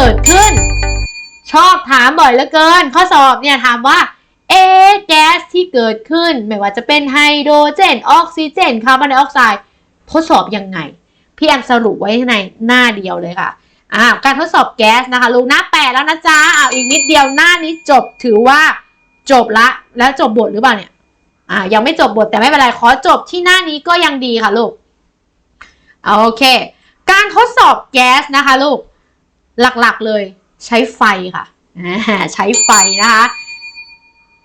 เกิดขึ้น ชอบถามบ่อยเหลือเกิน ข้อสอบเนี่ยถามว่าเอะแก๊สที่เกิดขึ้น ไม่ว่าจะเป็นไฮโดรเจน ออกซิเจนคาร์บอนไดออกไซด์ทดสอบยังไง พี่แอมสรุปไว้ในหน้าเดียวเลยค่ะอ่าการทดสอบแก๊สนะคะลูกหน้าแปดแล้วนะจ๊ะอ่าอีกนิดเดียวหน้านี้จบถือว่าจบละ แล้วจบบทหรือเปล่าเนี่ยอ่ายังไม่จบบทแต่ไม่เป็นไรขอจบที่หน้านี้ก็ยังดีค่ะลูกโอเค การทดสอบแก๊สนะคะลูก หลักๆเลยใช้ไฟค่ะใช้ไฟนะคะ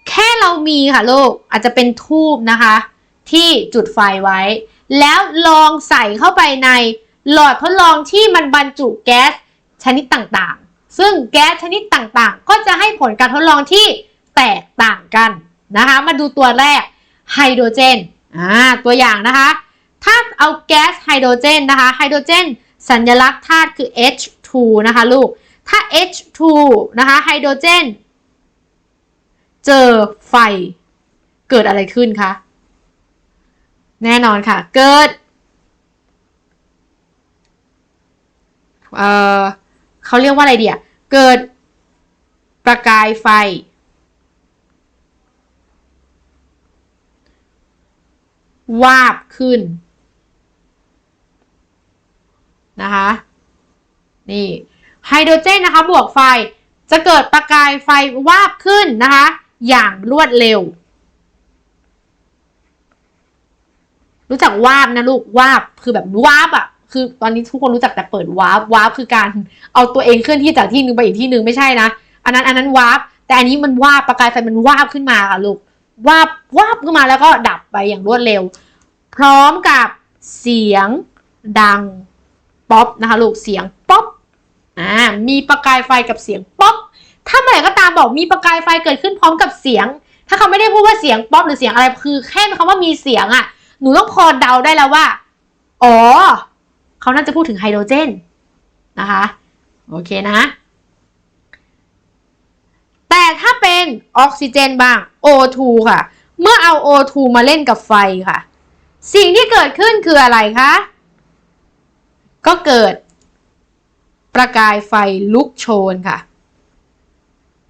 แค่เรามีค่ะลูกอาจจะเป็นทูบนะคะ ที่จุดไฟไว้ แล้วลองใส่เข้าไปในหลอดทดลองที่มันบรรจุแก๊สชนิดต่างๆ ซึ่งแก๊สชนิดต่างๆ ก็จะให้ผลการทดลองที่แตกต่างกันนะคะ มาดูตัวแรกไฮโดรเจนอ่าตัวอย่างนะคะ ถ้าเอาแก๊สไฮโดรเจนนะคะไฮโดรเจนสัญลักษณ์ธาตุคือ h H2 นะคะลูก ถ้า H2 นะคะไฮโดรเจน เจอไฟ เกิดอะไรขึ้นคะ แน่นอนค่ะ เกิดเอ่อเขาเรียกว่าอะไรเดียเกิดประกายไฟ วาบขึ้นนะคะ นี่ไฮโดรเจนนะคะบวกไฟจะเกิดประกายไฟวาบขึ้นนะคะ อย่างรวดเร็ว รู้จักวาบนะลูกวาบคือแบบวาบอะคือตอนนี้ทุกคนรู้จักแต่เปิดวาบวาบคือการเอาตัวเองเคลื่อนที่จากที่หนึ่งไปอีกที่หนึ่งไม่ใช่นะ อันนั้นอันนั้นวาบแต่อันนี้มันวาบประกายไฟมันวาบขึ้นมาค่ะลูกวาบวาบขึ้นมาแล้วก็ดับไปอย่างรวดเร็ว พร้อมกับเสียงดังป๊อปนะคะลูกเสียงป๊อป อ่ามีประกายไฟกับเสียงป๊อปถ้าเมื่อไหร่ก็ตามบอกมีประกายไฟเกิดขึ้นพร้อมกับเสียง ถ้าเขาไม่ได้พูดว่าเสียงป๊อปหรือเสียงอะไรคือแค่คำว่ามีเสียงอะ่ะ หนูต้องพอเดาได้แล้วว่า อ๋อ เขาน่าจะพูดถึงไฮโดรเจนนะคะ โอเคนะ แต่ถ้าเป็นออกซิเจนบ้าง O2 ค่ะ เมื่อเอา O2 มาเล่นกับไฟค่ะ สิ่งที่เกิดขึ้นคืออะไรคะ ก็เกิด ประกายไฟลุกโชนค่ะ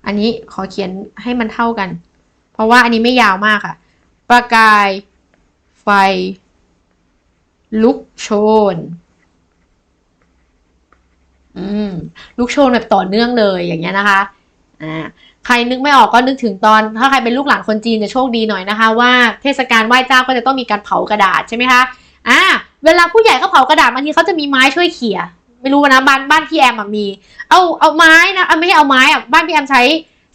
อันนี้ขอเขียนให้มันเท่ากัน เพราะว่าอันนี้ไม่ยาวมากค่ะ ประกายไฟลุกโชน อืม ลุกโชนแบบต่อเนื่องเลยอย่างเงี้ยนะคะ อ่า ใครนึกไม่ออกก็นึกถึงตอน ถ้าใครเป็นลูกหลานคนจีนจะโชคดีหน่อยนะคะ ว่าเทศกาลไหว้เจ้าก็จะต้องมีการเผากระดาษใช่ไหมคะ อ่า เวลาผู้ใหญ่เขาเผากระดาษบางทีเขาจะมีไม้ช่วยเขี่ย ไม่รู้นะบ้านบ้านพี่แอมมี เอาเอาไม้นะเอาไม่ใช่เอาไม้อะบ้านพี่แอมใช้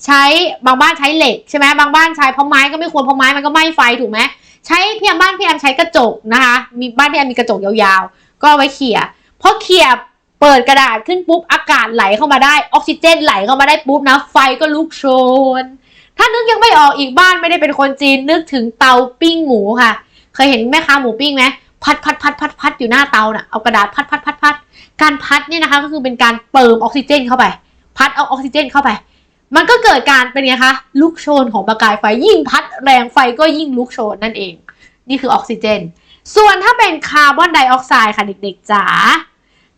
ใช้บางบ้านใช้เหล็กใช่ไหมบางบ้านใช้เพราะไม้ก็ไม่ควรเพราะไม้มันก็ไหม้ไฟถูกไหมใช้พี่แอมบ้านพี่แอมใช้กระจกนะคะ มีบ้านพี่แอมมีกระจกยาวๆ ก็เอาไว้เขี่ยพอเขี่ยเปิดกระดาษขึ้นปุ๊บอากาศไหลเข้ามาได้ออกซิเจนไหลเข้ามาได้ปุ๊บนะไฟก็ลุกโชน ถ้านึกยังไม่ออกอีกบ้านไม่ได้เป็นคนจีนนึกถึงเตาปิ้งหมูค่ะ เคยเห็นแม่ค้าหมูปิ้งไหมพัดพัดพัดพัดพัดอยู่หน้าเตาน่ะเอากระดาษพัดพัดพัดพัด การพัดเนี่ยนะคะก็คือเป็นการเติมออกซิเจนเข้าไป พัดเอาออกซิเจนเข้าไป มันก็เกิดการเป็นไงคะลุกโชนของประกายไฟยิ่งพัดแรงไฟก็ยิ่งลุกโชนนั่นเอง นี่คือออกซิเจน ส่วนถ้าเป็นคาร์บอนไดออกไซด์ค่ะเด็กๆจ๋า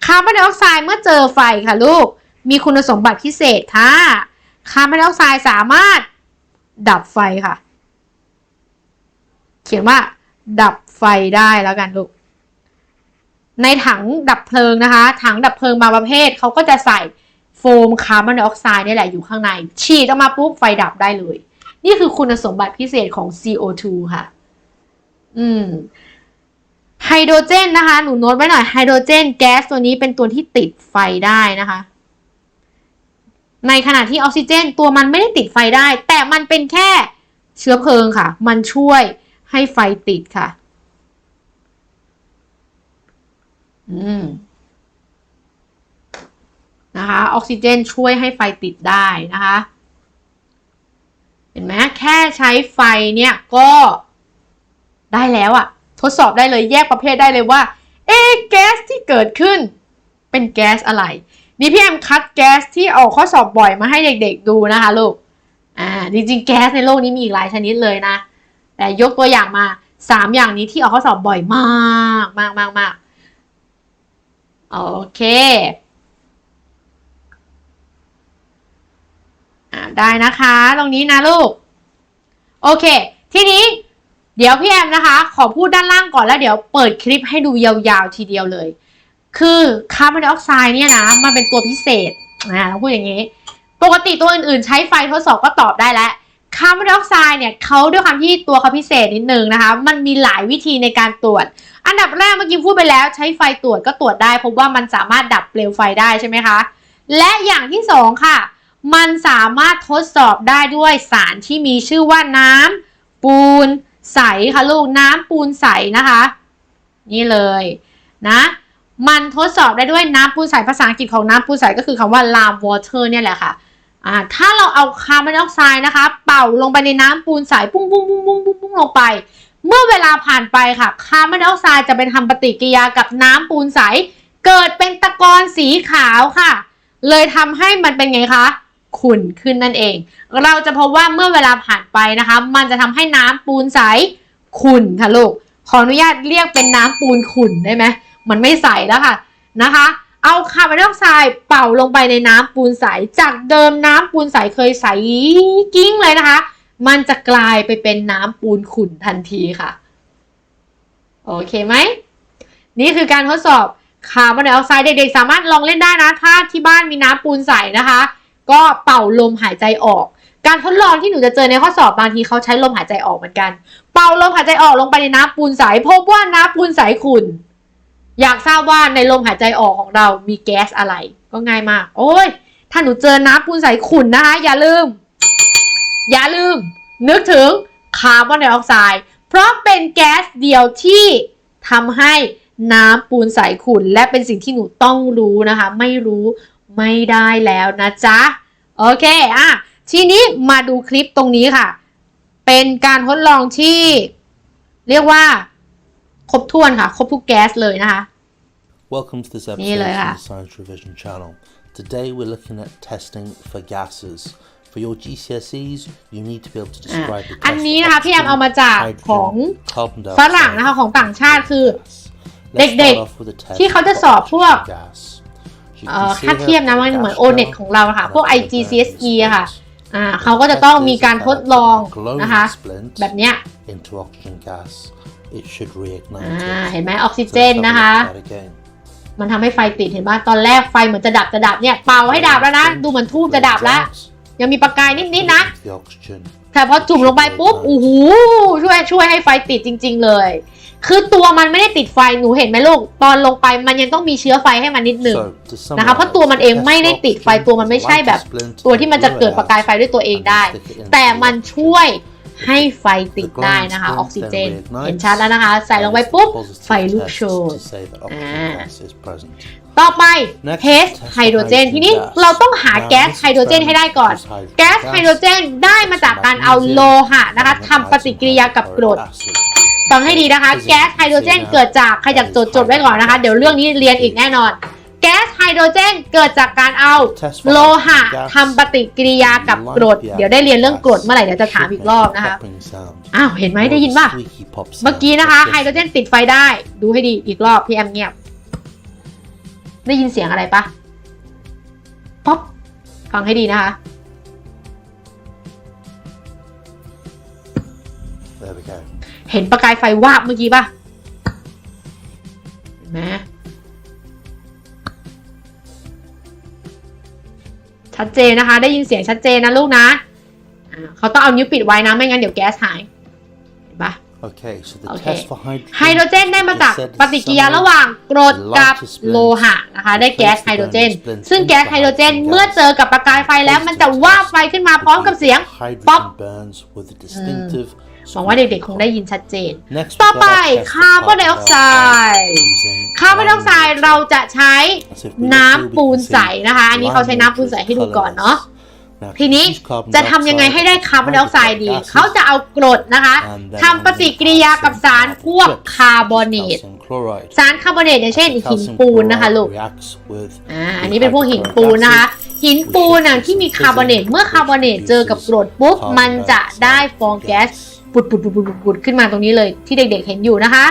คาร์บอนไดออกไซด์เมื่อเจอไฟค่ะลูกมีคุณสมบัติพิเศษค่ะคาร์บอนไดออกไซด์สามารถดับไฟค่ะ เขียนว่า ดับไฟได้แล้วกันลูก ในถังดับเพลิงนะคะ ถังดับเพลิงบางประเภทเขาก็จะใส่โฟมคาร์บอนไดออกไซด์นี่แหละอยู่ข้างใน ฉีดออกมาปุ๊บไฟดับได้เลย นี่คือคุณสมบัติพิเศษของ CO2 ค่ะ อืมไฮโดรเจนนะคะ หนูโน้ตไว้หน่อยไฮโดรเจนแก๊สตัวนี้เป็นตัวที่ติดไฟได้นะคะ ในขณะที่ออกซิเจน ตัวมันไม่ได้ติดไฟได้ แต่มันเป็นแค่เชื้อเพลิงค่ะ มันช่วยให้ไฟติดค่ะ อืมนะคะออกซิเจนช่วยให้ไฟติดได้นะคะ เห็นไหมแค่ใช้ไฟเนี่ยก็ได้แล้วอะทดสอบได้เลยแยกประเภทได้เลยว่า เอ๊ะแก๊สที่เกิดขึ้น เป็นแก๊สอะไร นี่พี่แอมคัดแก๊สที่ออกข้อสอบบ่อยมาให้เด็กๆดูนะคะลูกอ่าจริงๆแก๊สในโลกนี้มีอีกหลายชนิดเลยนะ แต่ยกตัวอย่างมาสามอย่างนี้ที่ออกข้อสอบบ่อยมากมากมากมาก โอเคได้นะคะ ตรงนี้นะลูก โอเค ทีนี้เดี๋ยวพี่แอมนะคะ ขอพูดด้านล่างก่อนแล้วเดี๋ยวเปิดคลิปให้ดูยาวๆทีเดียวเลย คือคาร์บอนไดออกไซด์เนี่ยนะ มันเป็นตัวพิเศษนะเราพูดอย่างนี้ ปกติตัวอื่นๆ ใช้ไฟทดสอบก็ตอบได้แล้ว คาร์บอนไดออกไซด์เนี่ยเขาด้วยความที่ตัวเขาพิเศษนิดนึงนะคะ มันมีหลายวิธีในการตรวจ อันดับแรกเมื่อกี้พูดไปแล้ว ใช้ไฟตรวจก็ตรวจได้ พบว่ามันสามารถดับเปลวไฟได้ใช่ไหมคะ และอย่างที่สองค่ะ มันสามารถทดสอบได้ด้วยสารที่มีชื่อว่าน้ำปูนใสค่ะลูกน้ำปูนใสนะคะ นี่เลยนะมันทดสอบได้ด้วยน้ำปูนใสภาษาอังกฤษของน้ำปูนใสก็คือคำว่า lime water เนี่ยแหละค่ะ อ่าถ้าเราเอาคาร์บอนไดออกไซด์นะคะ เป่าลงไปในน้ำปูนใสปุ้งปุ้งปุ้งปุ้งปุ้งปุ้งลงไป เมื่อเวลาผ่านไปค่ะคาร์บอนไดออกไซด์จะเป็นทำปฏิกิริยากับน้ำปูนใส เกิดเป็นตะกอนสีขาวค่ะ เลยทำให้มันเป็นไงคะขุ่นขึ้นนั่นเอง เราจะพบว่าเมื่อเวลาผ่านไปนะคะ มันจะทำให้น้ำปูนใสขุ่นค่ะลูกขออนุญาตเรียกเป็นน้ำปูนขุ่นได้ไหมมันไม่ใสแล้วค่ะนะคะ เอาคาร์บอนไดออกไซด์เป่าลงไปในน้ำปูนใส จากเดิมน้ำปูนใสเคยใสกิ้งเลยนะคะ มันจะกลายไปเป็นน้ำปูนขุ่นทันทีค่ะ โอเคไหม นี่คือการทดสอบคาร์บอนไดออกไซด์เด็กๆสามารถลองเล่นได้นะ ถ้าที่บ้านมีน้ำปูนใสนะคะ ก็เป่าลมหายใจออก การทดลองที่หนูจะเจอในข้อสอบบางทีเขาใช้ลมหายใจออกเหมือนกัน เป่าลมหายใจออกลงไปในน้ำปูนใสพบว่าน้ำปูนใสขุ่น อยากทราบว่าในลมหายใจออกของเรามีแก๊สอะไร ก็ง่ายมาก โอ้ย ถ้าหนูเจอน้ำปูนใสขุ่นนะคะ อย่าลืม อย่าลืม นึกถึงคาร์บอนไดออกไซด์ เพราะเป็นแก๊สเดียวที่ทำให้น้ำปูนใสขุ่น และเป็นสิ่งที่หนูต้องรู้นะคะ ไม่รู้ไม่ได้แล้วนะจ๊ะ โอเค อะ ทีนี้มาดูคลิปตรงนี้ค่ะ เป็นการทดลองที่ เรียกว่า ครบถ้วนค่ะ ครบทุกแก๊สเลยนะคะ Welcome to this episode Nii of เลยค่ะ the Science Revision channel. Today we're looking at testing for gases. For your GCSEs, you need to be able to อะ describe the อัน test นี้ for นะคะพี่แอมเอามาจาก oxygen, ของ hydrogen, carbon ฝรั่งนะคะ dioxide, ของต่างชาติคือ gas. Let's เด็ก start off with a test ที่เขาจะสอบ for พวก oxygen gas. You เอ่อ can see ค่า here เทียบนะ I've มัน got เหมือน gas O-NET now ของเราค่ะ and พวก I've got IGCSE various อะค่ะ splint. อ่าเขาก็จะต้องมีการทดลอง Glowing นะคะ splint แบบเนี้ย into oxygen gas. It should อ่ reignite า it. เห็นไหมออกซิ So เจน let's have a นะคะ look at that again. มันทำให้ไฟติดเห็นไหมตอนแรกไฟเหมือนจะดับจะดับเนี่ยเป่าให้ดับแล้วนะ ดูเหมือนทูบจะดับแล้วยังมีประกายนิดๆนะ The oxygen แต่พอจุ่มลงไปปุ๊บโอ้โหช่วยช่วยให้ไฟติดจริง ๆ เลย คือตัวมันไม่ได้ติดไฟหนูเห็นไหมลูก ตอนลงไปมันยังต้องมีเชื้อไฟให้มันนิดหนึ่ง So, to นะคะเพราะตัวมันเองไม่ได้ติดไฟตัวมันไม่ใช่แบบ ตัวที่มันจะเกิดประกายไฟด้วยตัวเองได้ แต่มันช่วย ให้ไฟติดได้นะคะ ออกซิเจน เห็นชัดแล้วนะคะ ใส่ลงไปปุ๊บ ไฟลุกโชนต่อไปเทสไฮโดรเจน ทีนี้เราต้องหาแก๊สไฮโดรเจนให้ได้ก่อน แก๊สไฮโดรเจนได้มาจากการเอาโลหะนะคะทำปฏิกิริยากับกรดฟังให้ดีนะคะ แก๊สไฮโดรเจนเกิดจากใครอยากจดจดไว้ก่อนนะคะ เดี๋ยวเรื่องนี้เรียนอีกแน่นอนแก๊สไฮ โดรเจนเกิดจากการเอาโลหะทำปฏิกิริยากับกรด เดี๋ยวได้เรียนเรื่องกรดเมื่อไหร่เดี๋ยวจะถามอีกรอบนะคะ อ้าว เห็นไหมได้ยินป่ะ เมื่อกี้นะคะไฮโดรเจนติดไฟได้ ดูให้ดีอีกรอบพี่แอมเงียบ ได้ยินเสียงอะไรปะป๊อปฟังให้ดีนะคะ There we go. เห็นประกายไฟวาบเมื่อกี้ป่ะเห็นไหม เจนนะคะ ได้ยินเสียงชัดเจนนะลูกนะอ่าเขาต้องเอานิ้วปิดไว้นะไม่งั้นเดี๋ยวแก๊สหายเห็นปะ Okay, so the Okay. test for hydrogen. ไฮโดรเจนได้มาจาก it said ปฏิกิริยา summary ระหว่างกรดกับโลหะนะคะ ได้แก๊สไฮโดรเจน ซึ่งแก๊สไฮโดรเจนเมื่อเจอกับประกายไฟแล้วมันจะวาบไฟขึ้นมาพร้อมกับเสียง Hydrogen Pop. burns with a distinctive หวังว่าเด็กๆคงได้ยินชัดเจน Next, ต่อ we've ไป got our test for คาร์บอนไดออกไซด์ using คาร์บอนไดออกไซด์เราจะใช้ So if we look น้ำ here, we ปูน can ใส see นะคะ อันนี้เขาใช้น้ำปูนใสให้ดูก่อนเนาะ Now, ทีนี้ use carbon จะทำยังไงให้ได้คาร์บอนไดออกไซด์ดี gases เขาจะเอากรดนะคะทำปฏิกิริยากับสารพวกคาร์บอเนต calcium chloride สารคาร์บอเนตอย่างเช่นหิน Calcium ปูนนะคะ chloride ลูก reacts with อ่าอันนี้เป็นพวกหินปูนนะคะ หินปูนอะที่มีคาร์บอเนต เมื่อคาร์บอเนตเจอกับกรดปุ๊บ มันจะได้ฟองแก๊ส ปุดปุดปุดปุดปุดขึ้นมาตรงนี้เลยที่เด็กๆเห็นอยู่นะคะ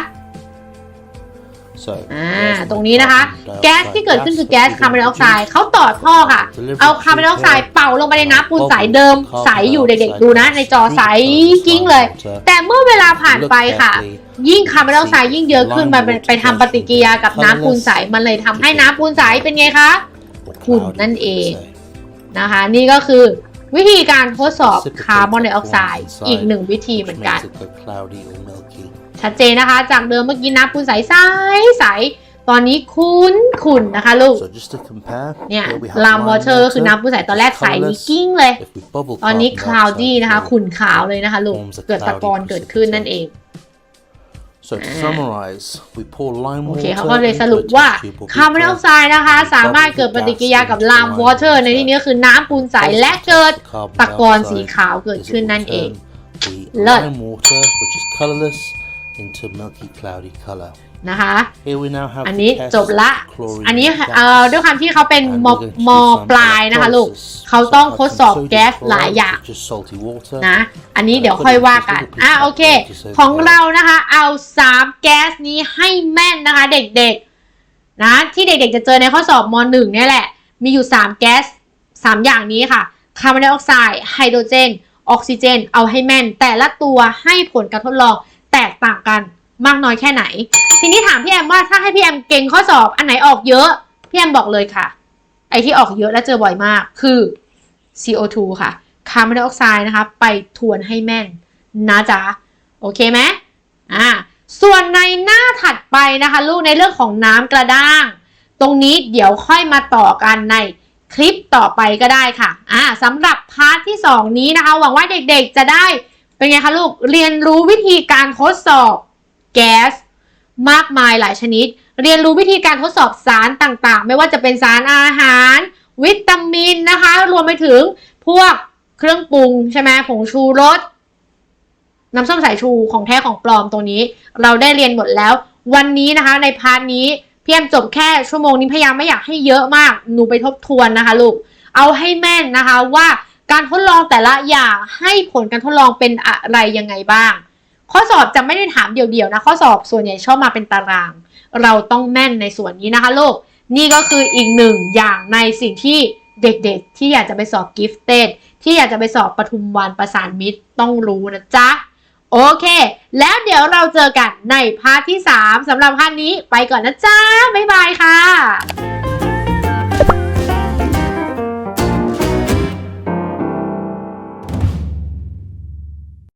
So, อ่า there's ตรง my นี้นะคะ carbon แก๊ส dioxide ที่เกิดขึ้นคือแก๊ส gas คาร์บอนไดออกไซด์ that เขาต่อท่อค่ะ Delivery เอาคาร์บอนไดออกไซด์เป่าลงไปในน้ำปูนใสเดิมใสอยู่เด็กๆดูนะ ในจอใสกิ้งเลย แต่เมื่อเวลาผ่านไปค่ะ ยิ่งคาร์บอนไดออกไซด์ยิ่งเยอะขึ้นมันไปไปทำปฏิกิริยากับน้ำปูนใสมันเลยทำให้น้ำปูนใสเป็นไงคะ or ฝุ่น cloudy, นั่นเอง let's say, นะคะ นี่ก็คือ วิธีการทดสอบ Precipitate คาร์บอนไดออกไซด์ forms inside อีกหนึ่งวิธี which เหมือนกัน makes it go cloudy or milky. ชัดเจนนะคะ จากเดิมเมื่อกี้น้ำปูนใสใสใสตอนนี้คุ้นขุ่นนะคะลูก So just to compare, เนี่ย here we have ลามวอ lime เตอร์ก็คือน้ำปูนใสตอนแรกใส colourless. นี่กิ้งเลย If we bubble ตอนนี้ carbon คลาวดี้ dioxide นะคะ through, ขุ่นขาวเลยนะคะลูก forms a เกิดตะกอน cloudy เกิดขึ้นนั่นเอง So to summarize, we pour lime โอเค water เขาก็เลย into ส a รุปว่า test tube or คาร์บอนไดออก beaker. ไซด์นะคะ สามารถเกิดปฏิกิริยากับลามวอเตอร์ในที่นี้ก็คือน้ำปูนใสและเกิด Carbon ตะกอนสี dioxide ขาวเกิด is it ขึ้น will นั่นเอง turn the เลิศ lime water, which is colorless, into milky cloudy color. นะคะ Here we now have อัน to นี้ test จบละ chlorine อันนี้ gas. เอ่อด้วยความที่เขาเป็น And ม we're going to ม do some ปลายนะคะลูก electrolysis. เขา So ต้อง I've ทด some สอบ sodium แก๊สหลาย chloride, อย่าง which is salty water. นะ อันนี้เดี๋ยวค่อยว่ากัน อะโอเค ของเรานะคะ เอา 3 แก๊สนี้ให้แม่นนะคะเด็กๆ นะ ที่เด็กๆ จะเจอในข้อสอบม .1 เนี่ยแหละ มีอยู่ 3 แก๊ส 3 อย่างนี้ค่ะ คาร์บอนไดออกไซด์ ไฮโดรเจน ออกซิเจน เอาให้แม่น แต่ละตัวให้ผลการทดลอง แตกต่างกันมากน้อยแค่ไหน ทีนี้ถามพี่แอมว่าถ้าให้พี่แอมเก่งข้อสอบอันไหนออกเยอะ พี่แอมบอกเลยค่ะ ไอที่ออกเยอะและเจอบ่อยมากคือ CO2 ค่ะ คาร์บอนไดออกไซด์นะคะ ไปทวนให้แม่นนะจ๊ะ โอเคไหมอ่า ส่วนในหน้าถัดไปนะคะ ลูกในเรื่องของน้ำกระด้าง ตรงนี้เดี๋ยวค่อยมาต่อกันในคลิปต่อไปก็ได้ค่ะ อ่าสำหรับพาร์ทที่ 2 นี้นะคะ หวังว่าเด็กๆจะได้ เป็นไงคะลูก เรียนรู้วิธีการทดสอบแก๊สมากมายหลายชนิด เรียนรู้วิธีการทดสอบสารต่างๆ ไม่ว่าจะเป็นสารอาหาร วิตามินนะคะ รวมไปถึงพวกเครื่องปรุงใช่ไหมผงชูรสน้ำส้มสายชูของแท้ของปลอมตรงนี้ เราได้เรียนหมดแล้ว วันนี้นะคะ ในพาร์ทนี้พี่แอมจบแค่ชั่วโมงนี้พยายามไม่อยากให้เยอะมาก หนูไปทบทวนนะคะลูก เอาให้แม่นนะคะว่า การทดลองแต่ละอย่างให้ผลการทดลองเป็นอะไรยังไงบ้าง ข้อสอบจะไม่ได้ถามเดี่ยวๆนะ ข้อสอบส่วนใหญ่ชอบมาเป็นตาราง เราต้องแม่นในส่วนนี้นะคะลูก นี่ก็คืออีกหนึ่งอย่างในสิ่งที่เด็กๆ ที่อยากจะไปสอบกิฟเต็ดที่อยากจะไปสอบปทุมวันประสานมิตรต้องรู้นะจ๊ะ โอเค แล้วเดี๋ยวเราเจอกันในพาร์ทที่ 3สำหรับพาร์ทนี้ไปก่อนนะจ๊ะ บ๊ายบายค่ะ